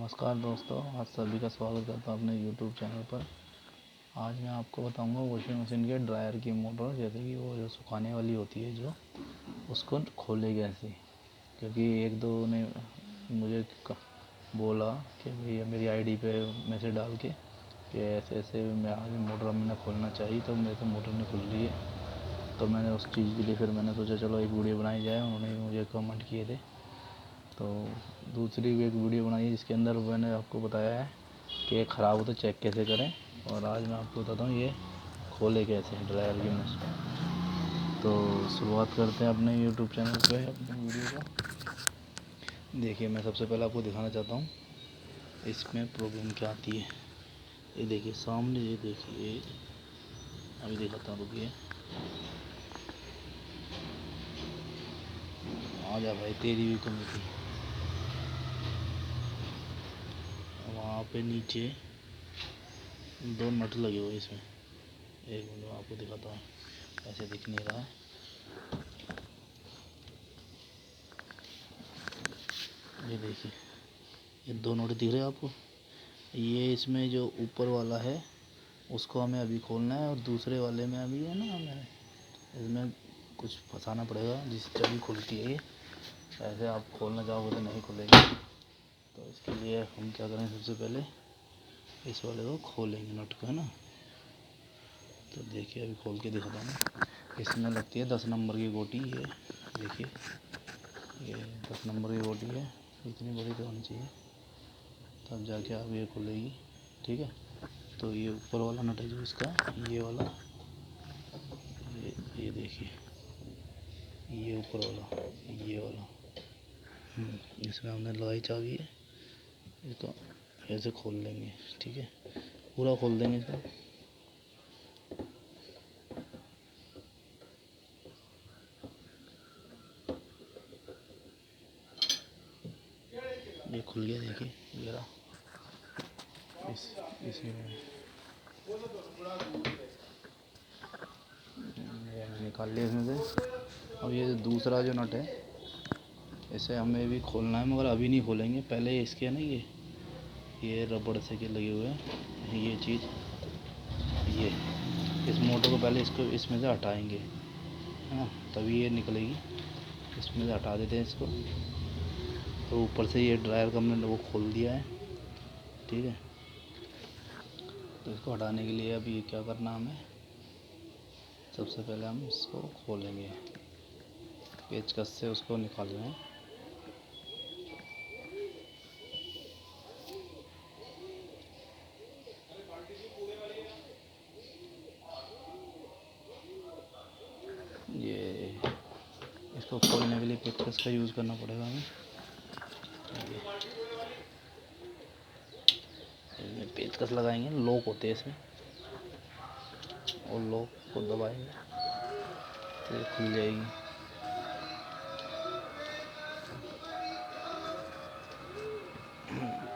नमस्कार दोस्तों आज सभी का स्वागत करता हूँ अपने यूट्यूब चैनल पर। आज मैं आपको बताऊँगा वॉशिंग मशीन के ड्रायर की मोटर जैसे कि वो जो सुखाने वाली होती है जो, उसको खोले कैसे? क्योंकि एक दो ने मुझे बोला कि भैया मेरी आईडी पे मैसेज डाल के कि ऐसे ऐसे मैं आज मोटर मैंने खोलना चाहिए तो मेरे तो मोटर नहीं खुल रही है। तो मैंने उस चीज़ के लिए फिर मैंने सोचा, चलो एक वीडियो बनाई जाए, उन्होंने मुझे कमेंट किए थे। तो दूसरी भी एक वीडियो बनाई है, जिसके अंदर मैंने आपको बताया है कि ख़राब हो तो चेक कैसे करें। और आज मैं आपको बताता हूँ ये खोले कैसे ड्रायर की मशीन तो शुरुआत करते हैं अपने यूट्यूब चैनल पे, अपने वीडियो का। देखिए, मैं सबसे पहले आपको दिखाना चाहता हूँ, इसमें प्रॉब्लम क्या आती है। ये देखिए, सामने ये देखिए, अभी दिखाता हूँ, रुकिए। आ जा भाई, तेरी भी कमी थी। वहाँ पे नीचे दो नट लगे हुए इसमें। एक मिनट आपको दिखाता हूँ। ऐसे दिख नहीं रहा। ये देखिए, ये दो नट दिख रहे हैं आपको। ये इसमें जो ऊपर वाला है, उसको हमें अभी खोलना है और दूसरे वाले में अभी है ना हमें, इसमें कुछ फंसाना पड़ेगा जिससे चाबी खुलती है ये। ऐसे आप खोलना चाहोगे तो नहीं खुलेगी। तो इसके लिए हम क्या करें सबसे पहले इस वाले को खोलेंगे नट को है ना? तो देखिए अभी खोल के दिखाता हूँ। इसमें लगती है दस नंबर की गोटी ये देखिए ये दस नंबर की गोटी है। इतनी बड़ी तो होनी चाहिए। तब जाके आप ये खोलेगी ठीक है? तो ये ऊपर वाला नट है जो इसका ये वाला ये ये देखिए ये ऊपर वाला ये वाला। हम्म, इसमें हमने लगाई चाबी है। इसको ऐसे खोल देंगे ठीक है? पूरा खोल देंगे इसको। ये खुल गया, देखिए ये इस इसी में निकाल लिया इसमें से। अब ये दूसरा जो नट है इसे हमें भी खोलना है, मगर अभी नहीं खोलेंगे। पहले इसके ना ये ये रबड़ से के लगे हुए हैं, ये चीज़, ये। इस मोटर को पहले इसको, इसमें से हटाएँगे, है ना? तभी ये निकलेगी। इसमें से हटा देते हैं इसको। तो ऊपर से ये ड्रायर का हमने वो खोल दिया है, ठीक है? तो इसको हटाने के लिए अभी क्या करना हमें? सबसे पहले हम इसको खोलेंगे। पेचकस से उसको निकाल रहे हैं ये इसको खोलने के लिए पेचकस का यूज़ करना पड़ेगा हमें। पेचकस लगाएँगे लॉक होते हैं इसमें। और लॉक को दबाएँगे तो ये खुल जाएगी।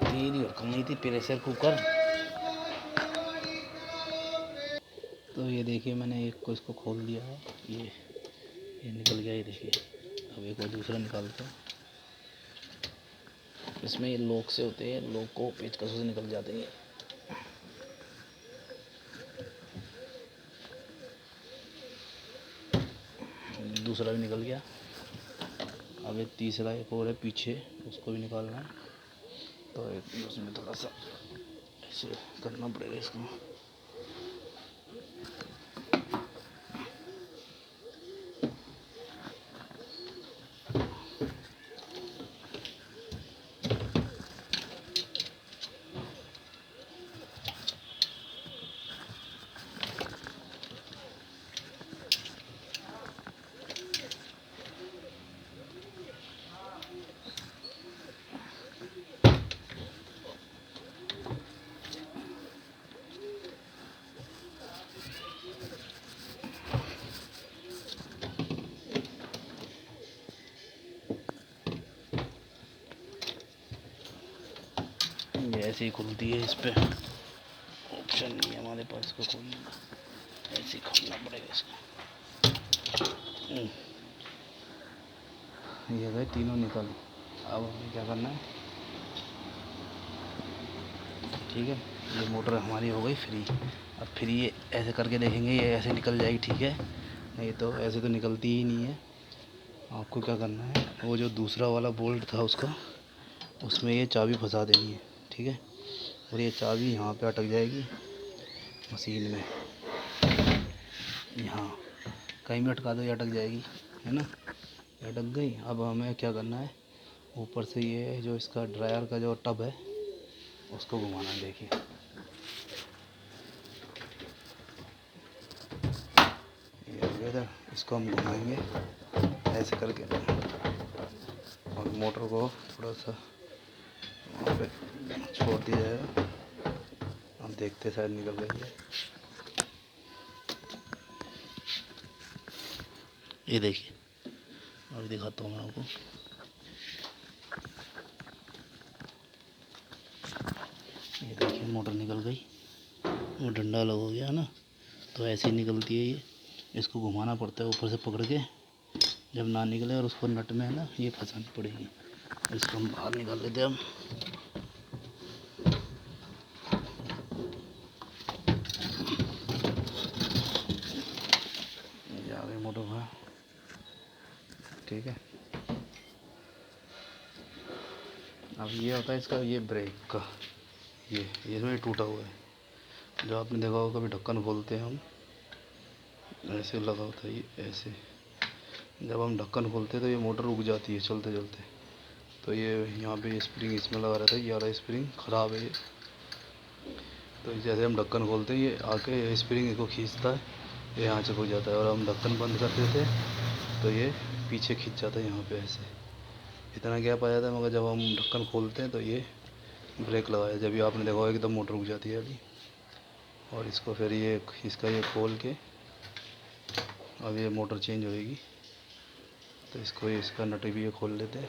तेरी और कम नहीं थी प्रेशर कुकर तो ये देखिए, मैंने एक को इसको खोल दिया है, ये। ये निकल गया, ये देखिए। अब एक और दूसरा निकालते हैं। इसमें ये लॉक से होते हैं, लॉक को पेचकसों से निकल जाते हैं दूसरा भी निकल गया। अब एक तीसरा, एक और है पीछे, उसको भी निकालना है। तो एक, उसमें थोड़ा सा ऐसे करना पड़ेगा इसको। ये ऐसे ही खुलती है इस पर ऑप्शन नहीं है हमारे पास, इसको खोलने का। ऐसे ही खोलना पड़ेगा इसको। हम्म। ये गए तीनों निकल। अब हमें क्या करना है? ठीक है, ये मोटर हमारी हो गई फ्री। अब फ्री ये ऐसे करके देखेंगे, ये ऐसे निकल जाएगी, ठीक है? नहीं तो ऐसे तो निकलती ही नहीं है। आपको क्या करना है? वो जो दूसरा वाला बोल्ट था उसका, उसमें ये चाबी फंसा देनी है। ठीक है? और ये चाबी यहाँ पे अटक जाएगी मशीन में। यहाँ। कहीं भी अटका दो, ये अटक जाएगी, है ना? अटक गई। अब हमें क्या करना है? ऊपर से ये जो इसका ड्रायर का जो टब है, उसको घुमाना है, देखिए। इसको हम घुमाएँगे, ऐसे करके। और मोटर को थोड़ा सा पे छोड़ दिया जाएगा हम देखते शायद निकल है। ये देखिए। अभी दिखाता हूँ मैं आपको। ये देखिए, मोटर निकल गई। वो डंडा लग हो गया ना? तो ऐसे ही निकलती है ये। इसको घुमाना पड़ता है ऊपर से पकड़ के। जब ना निकले और उसको नट में, है ना? ये फंसानी पड़ेगी। इसको हम बाहर निकाल लेते हैं हम। ठीक है। अब ये होता है इसका ये ब्रेक का। ये ये इसमें टूटा हुआ है। जो आपने देखा होगा, कभी ढक्कन खोलते हैं हम। ऐसे लगा होता है ये, ऐसे। जब हम ढक्कन खोलते हैं तो ये मोटर रुक जाती है चलते चलते तो ये यहाँ पे स्प्रिंग इसमें लगा रहता है ये वाला स्प्रिंग ख़राब है ये। तो जैसे हम ढक्कन खोलते हैं, ये आके स्प्रिंग इसको खींचता है, ये यहाँ हो जाता है और हम ढक्कन बंद कर देते हैं तो ये पीछे खींच जाता है यहाँ पे ऐसे। इतना गैप आ जाता है, मगर जब हम ढक्कन खोलते हैं तो ये ब्रेक लगाया जब ये आपने देखा होगा, एकदम मोटर रुक जाती है अभी। और इसको फिर ये इसका ये खोल के अब ये मोटर चेंज होएगी। तो इसको ये, इसका नट भी ये खोल लेते हैं।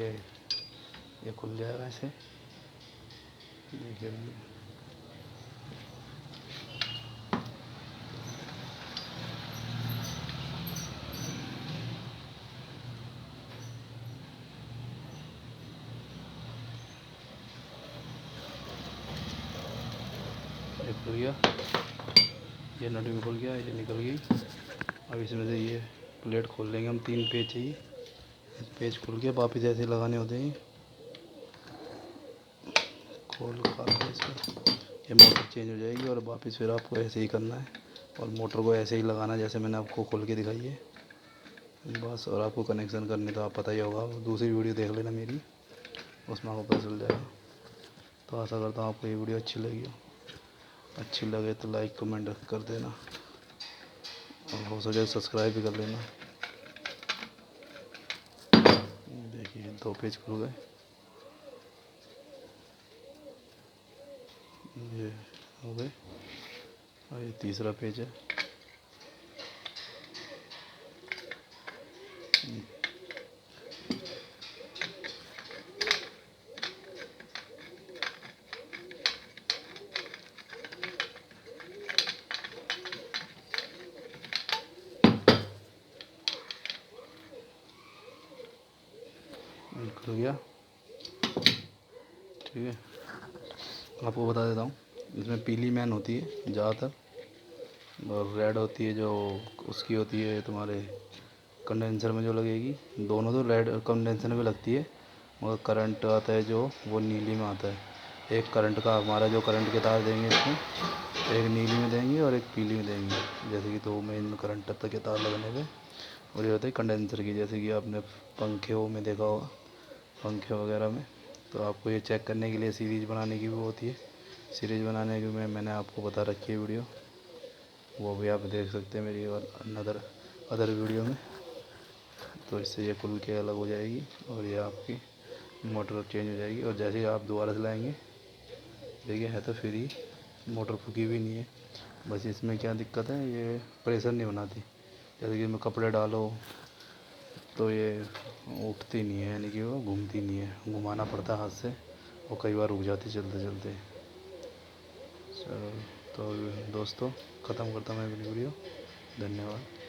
ये ये खुल जाएगा ऐसे। देखिए। खुल गया। ये नट भी खुल गया, ये निकल गई। अब इसमें से ये प्लेट खोल लेंगे, हम तीन पेज चाहिए। पेज खोल के वापिस ऐसे लगाने होते हैं। खोल ये मोटर चेंज हो जाएगी और वापस फिर आपको ऐसे ही करना है। और मोटर को ऐसे ही लगाना जैसे मैंने आपको खोल के दिखाई है। बस, और आपको कनेक्शन करने तो आप पता ही होगा। दूसरी वीडियो देख लेना मेरी। उसमें आपको पता चल जाएगा। तो आशा करता हूँ आपको ये वीडियो अच्छी लगी हो। अच्छी लगे तो लाइक कमेंट कर देना। और हो सके सब्सक्राइब भी कर लेना देखिए दो पेज खुल गए। ये हो गए। और ये तीसरा पेज है। खुल गया। ठीक है। आपको बता देता हूँ, इसमें पीली मैन होती है ज़्यादातर, और रेड होती है जो उसकी होती है तुम्हारे कंडेंसर में जो लगेगी। दोनों तो रेड कंडेंसर में लगती है, मगर करंट आता है जो, वो नीली में आता है। एक करंट का, हमारा जो करंट के तार देंगे इसमें, एक नीली में देंगे और एक पीली में देंगे। जैसे कि दो मेन करंट तक के तार लगने पे, और ये होता है कंडेंसर की, जैसे कि आपने पंखे में देखा होगा। पंखे वगैरह में। तो आपको ये चेक करने के लिए सीरीज़ बनाने की भी होती है सीरीज़ बनाने की में मैंने आपको बता रखी है वीडियो वो भी आप देख सकते हैं मेरी और अनदर अदर वीडियो में। तो इससे ये खुल के अलग हो जाएगी और ये आपकी मोटर चेंज हो जाएगी। और जैसे आप दोबारा से लाएँगे, देखिए, है तो फ्री मोटर फूकी भी नहीं है। बस इसमें क्या दिक्कत है, ये प्रेशर नहीं बनाती। जैसे कि इसमें कपड़े डालो तो ये उठती नहीं है, यानी कि वो घूमती नहीं है। घुमाना पड़ता हाथ से और कई बार रुक जाती चलते चलते। चलो तो दोस्तों, ख़त्म करता मैं अपनी वीडियो। धन्यवाद।